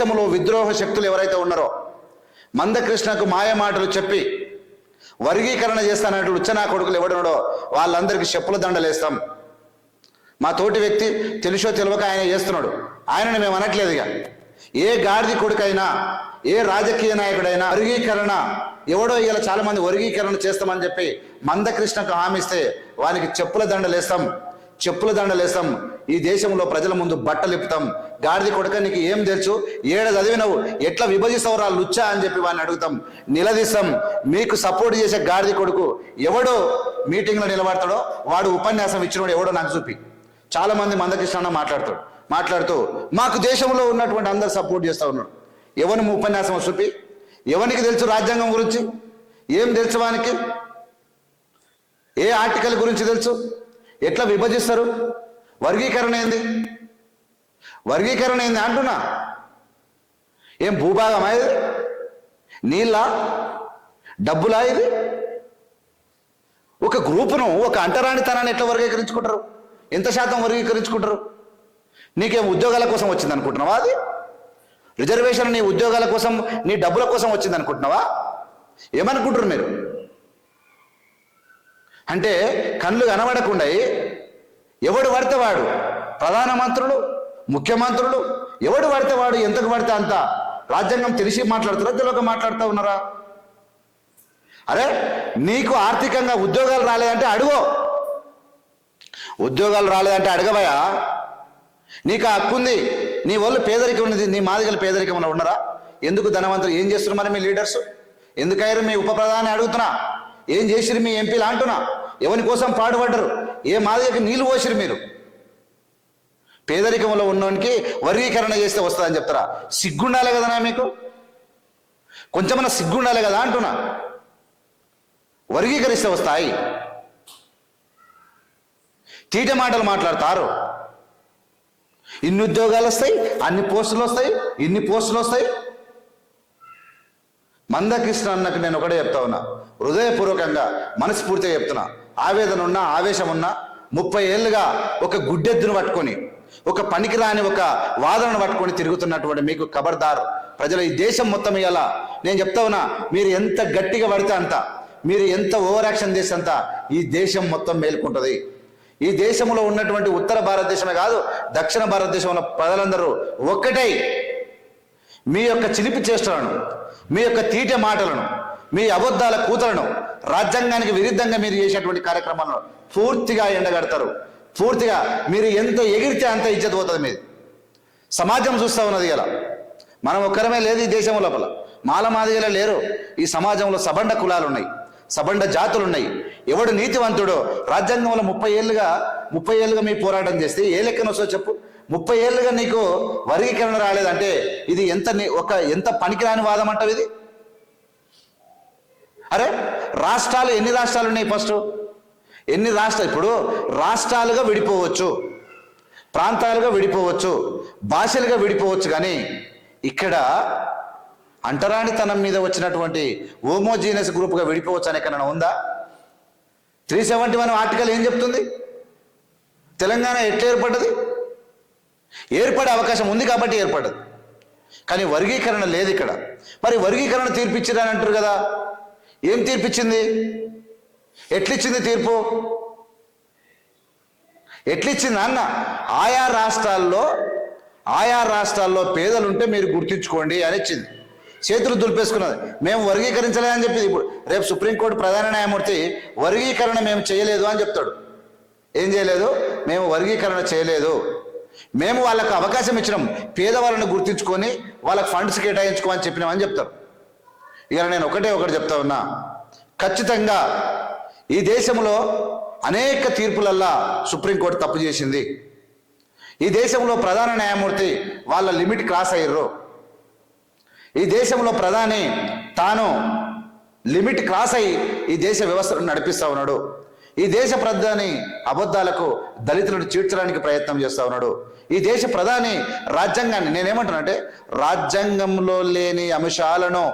దేశంలో విద్రోహ శక్తులు ఎవరైతే ఉన్నారో మందకృష్ణకు మాయ మాటలు చెప్పి వర్గీకరణ చేస్తానంటూ ఉచ్చనా కొడుకులు ఎవడున్నాడో వాళ్ళందరికీ చెప్పుల దండలేస్తాం. మా తోటి వ్యక్తి తెలుసో తెలియక ఆయన చేస్తున్నాడు. ఆయనని మేము అనట్లేదు ఇక. ఏ గాడిది కొడుకైనా ఏ రాజకీయ నాయకుడైనా వర్గీకరణ ఎవడో ఇలా చాలామంది వర్గీకరణ చేస్తామని చెప్పి మందకృష్ణకు హామీస్తే వానికి చెప్పుల దండలేస్తాం. చెప్పుల దండలేస్తాం ఈ దేశంలో ప్రజల ముందు బట్టలు ఇప్పుతాం. గాడిది కొడుక నీకు ఏం తెలుసు? ఏడ చదివినవు? ఎట్లా విభజిస్తావురా లుచ్చా అని చెప్పి వాడిని అడుగుతాం. నిలదీస్తాం. మీకు సపోర్ట్ చేసే గాడిది కొడుకు ఎవడో మీటింగ్లో నిలబడతాడో వాడు ఉపన్యాసం ఇచ్చినోడు ఎవడో నాకు చూపి. చాలా మంది మందకృష్ణ మాట్లాడతాడు. మాట్లాడుతూ మాకు దేశంలో ఉన్నటువంటి అందరు సపోర్ట్ చేస్తూ ఉన్నాడు. ఎవరిని ఉపన్యాసం చూపి? ఎవరికి తెలుసు రాజ్యాంగం గురించి? ఏం తెలుసు వానికి? ఏ ఆర్టికల్ గురించి తెలుసు? ఎట్లా విభజిస్తారు? వర్గీకరణ ఏంది? వర్గీకరణ ఏంది అంటున్నా. ఏం భూభాగమా ఇది? నీళ్ళ? డబ్బులా ఇది? ఒక గ్రూపును ఒక అంటరానితనాన్ని ఎట్లా వర్గీకరించుకుంటారు? ఎంత శాతం వర్గీకరించుకుంటారు? నీకేం ఉద్యోగాల కోసం వచ్చింది అనుకుంటున్నావా అది? రిజర్వేషన్ నీ ఉద్యోగాల కోసం నీ డబ్బుల కోసం వచ్చింది అనుకుంటున్నావా ఏమనుకుంటారు మీరు? అంటే కళ్ళు కనబడకుండా ఎవడు పడితే వాడు? ప్రధానమంత్రులు ముఖ్యమంత్రులు ఎవడు పడితే వాడు ఎంతకు పడితే అంత? రాజ్యాంగం తెలిసి మాట్లాడుతారా తెలియక మాట్లాడుతూ ఉన్నారా? అరే నీకు ఆర్థికంగా ఉద్యోగాలు రాలేదంటే అడుగో. ఉద్యోగాలు రాలేదంటే అడగవయా నీకు ఆ హక్కు ఉంది. నీ వాళ్ళు పేదరికం ఉన్నది. నీ మాదిగల పేదరికం ఉన్న ఉన్నారా? ఎందుకు ధనవంతులు ఏం చేస్తున్నారు మరి మీ లీడర్స్? ఎందుకయ్యారు మీ ఉప ప్రధాని అడుగుతున్నా? ఏం చేసిరు మీ ఎంపీలు అంటున్నా? ఎవరి కోసం పాడుపడ్డరు? ఏ మాదిరికి నీళ్ళు పోసిరు మీరు? పేదరికంలో ఉన్నవానికి వర్గీకరణ చేస్తే వస్తుందని చెప్తారా? సిగ్గుండాలి కదనా మీకు? కొంచెమన్నా సిగ్గుండాలి కదా అంటున్నా. వర్గీకరిస్తే వస్తాయి. తీట మాటలు మాట్లాడతారు. ఇన్ని ఉద్యోగాలు వస్తాయి అన్ని పోస్టులు వస్తాయి ఇన్ని పోస్టులు వస్తాయి. మందకృష్ణ అన్నకు నేను ఒకటే చెప్తా ఉన్నా. హృదయపూర్వకంగా మనస్ఫూర్తిగా చెప్తున్నా. ఆవేదన ఉన్నా ఆవేశం ఉన్నా ముప్పై ఏళ్ళుగా ఒక గుడ్డెద్దును పట్టుకొని ఒక పనికిరాని ఒక వాదనను పట్టుకొని తిరుగుతున్నటువంటి మీకు ఖబర్దార్ ప్రజలు ఈ దేశం మొత్తం ఇలా నేను చెప్తా ఉన్నా మీరు ఎంత గట్టిగా పడితే అంత మీరు ఎంత ఓవర్ యాక్షన్ చేస్తే అంత ఈ దేశం మొత్తం మేల్కొంటుంది. ఈ దేశంలో ఉన్నటువంటి ఉత్తర భారతదేశమే కాదు దక్షిణ భారతదేశంలో ప్రజలందరూ ఒక్కటై మీ యొక్క చిలిపి చేష్టలను మీ యొక్క తీట మాటలను మీ అబద్ధాల కూతలను రాజ్యాంగానికి విరుద్ధంగా మీరు చేసేటువంటి కార్యక్రమాలను పూర్తిగా ఎండగడతారు. పూర్తిగా మీరు ఎంత ఎగిరితే అంత ఇజ్జత్ పోతుంది మీది. సమాజం చూస్తూ ఉన్నది గల మనం ఒక్కరమే లేదు ఈ దేశం లోపల. మాల మాదిగలే లేరు. ఈ సమాజంలో సబండ కులాలు ఉన్నాయి సబండ జాతులు ఉన్నాయి ఎవడు నీతివంతుడో రాజ్యాంగంలో ముప్పై ఏళ్ళుగా ముప్పై ఏళ్ళుగా మీ పోరాటం చేస్తే ఏ లెక్కన వస్తుందో చెప్పు. ముప్పై ఏళ్ళుగా నీకు వర్గీకరణ రాలేదంటే ఇది ఎంత ఒక ఎంత పనికిరాని వాదం అంటావు ఇది? అరే రాష్ట్రాలు ఎన్ని రాష్ట్రాలు ఉన్నాయి ఫస్ట్? ఎన్ని రాష్ట్రాలు ఇప్పుడు రాష్ట్రాలుగా విడిపోవచ్చు ప్రాంతాలుగా విడిపోవచ్చు భాషలుగా విడిపోవచ్చు కానీ ఇక్కడ అంటరానితనం మీద వచ్చినటువంటి హోమోజీనియస్ గ్రూప్గా విడిపోవచ్చు అని కన్నా ఉందా? త్రీ సెవెంటీ వన్ ఆర్టికల్ ఏం చెప్తుంది? తెలంగాణ ఎట్లా ఏర్పడ్డది? ఏర్పడే అవకాశం ఉంది కాబట్టి ఏర్పడదు కానీ వర్గీకరణ లేదు ఇక్కడ. మరి వర్గీకరణ తీర్పిచ్చిరని అంటారు కదా. ఏం తీర్పిచ్చింది? ఎట్లిచ్చింది తీర్పు? ఎట్లిచ్చింది అన్న? ఆయా రాష్ట్రాల్లో ఆయా రాష్ట్రాల్లో పేదలుంటే మీరు గుర్తించుకోండి అని ఇచ్చింది. చేతులు దులిపేసుకున్నది. మేము వర్గీకరించలేదని చెప్పింది. ఇప్పుడు రేపు సుప్రీంకోర్టు ప్రధాన న్యాయమూర్తి వర్గీకరణ మేము చేయలేదు అని చెప్తాడు. ఏం చేయలేదు? మేము వర్గీకరణ చేయలేదు. మేము వాళ్ళకు అవకాశం ఇచ్చినాం. పేదవాళ్ళని గుర్తించుకొని వాళ్ళకి ఫండ్స్ కేటాయించుకోమని చెప్పినామని చెప్తారు. ఇక నేను ఒకటే ఒకటి చెప్తా ఉన్నా. ఖచ్చితంగా ఈ దేశంలో అనేక తీర్పులల్లా సుప్రీంకోర్టు తప్పు చేసింది. ఈ దేశంలో ప్రధాన న్యాయమూర్తి వాళ్ళ లిమిట్ క్రాస్ అయ్యారు ఈ దేశంలో ప్రధాని తాను లిమిట్ క్రాస్ అయి ఈ దేశ వ్యవస్థను నడిపిస్తా ఉన్నాడు. ఈ దేశ ప్రధాని అబద్ధాలకు దళితులను చీడ్చడానికి ప్రయత్నం చేస్తూ ఉన్నాడు. ఈ దేశ ప్రధాని రాజ్యాంగాన్ని నేనేమంటానంటే రాజ్యాంగంలో లేని అంశాలను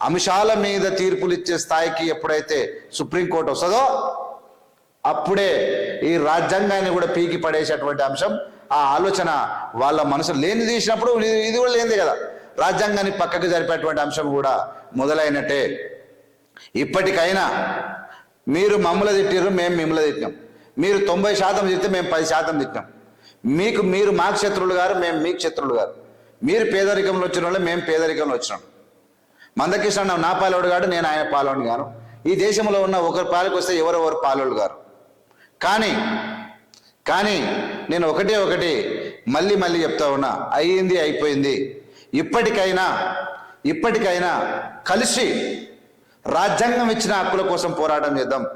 అంశాల మీద తీర్పులు ఇచ్చే స్థాయికి ఎప్పుడైతే సుప్రీంకోర్టు వస్తుందో అప్పుడే ఈ రాజ్యాంగాన్ని కూడా పీకి పడేసేటువంటి అంశం ఆ ఆలోచన వాళ్ళ మనసు లేని తీసినప్పుడు ఇది కూడా లేనిదే కదా. రాజ్యాంగాన్ని పక్కకు జరిపేటువంటి అంశం కూడా మొదలైనట్టే. ఇప్పటికైనా మీరు మమ్మల్ని తిట్టిర్రు మేము మిమ్మల్ని తిట్టినాం. మీరు తొంభై శాతం తిట్టితే మేము పది శాతం తిట్టినాం. మీకు మీరు మాకు శత్రువులు గారు మేము మీకు శత్రువులు గారు. మీరు పేదరికంలో వచ్చిన వాళ్ళు మేము పేదరికంలో వచ్చినాం. మందకృష్ణ నా పాలోడు కాడు నేను ఆయన పాలోడు గాను. ఈ దేశంలో ఉన్న ఒకరి పాలకు వస్తే ఎవరెవరు పాలోళ్ళు గారు. కానీ కానీ నేను ఒకటే ఒకటి మళ్ళీ మళ్ళీ చెప్తా ఉన్నా. అయ్యింది అయిపోయింది. ఇప్పటికైనా ఇప్పటికైనా కలిసి రాజ్యాంగం ఇచ్చిన హక్కుల కోసం పోరాటం చేద్దాం.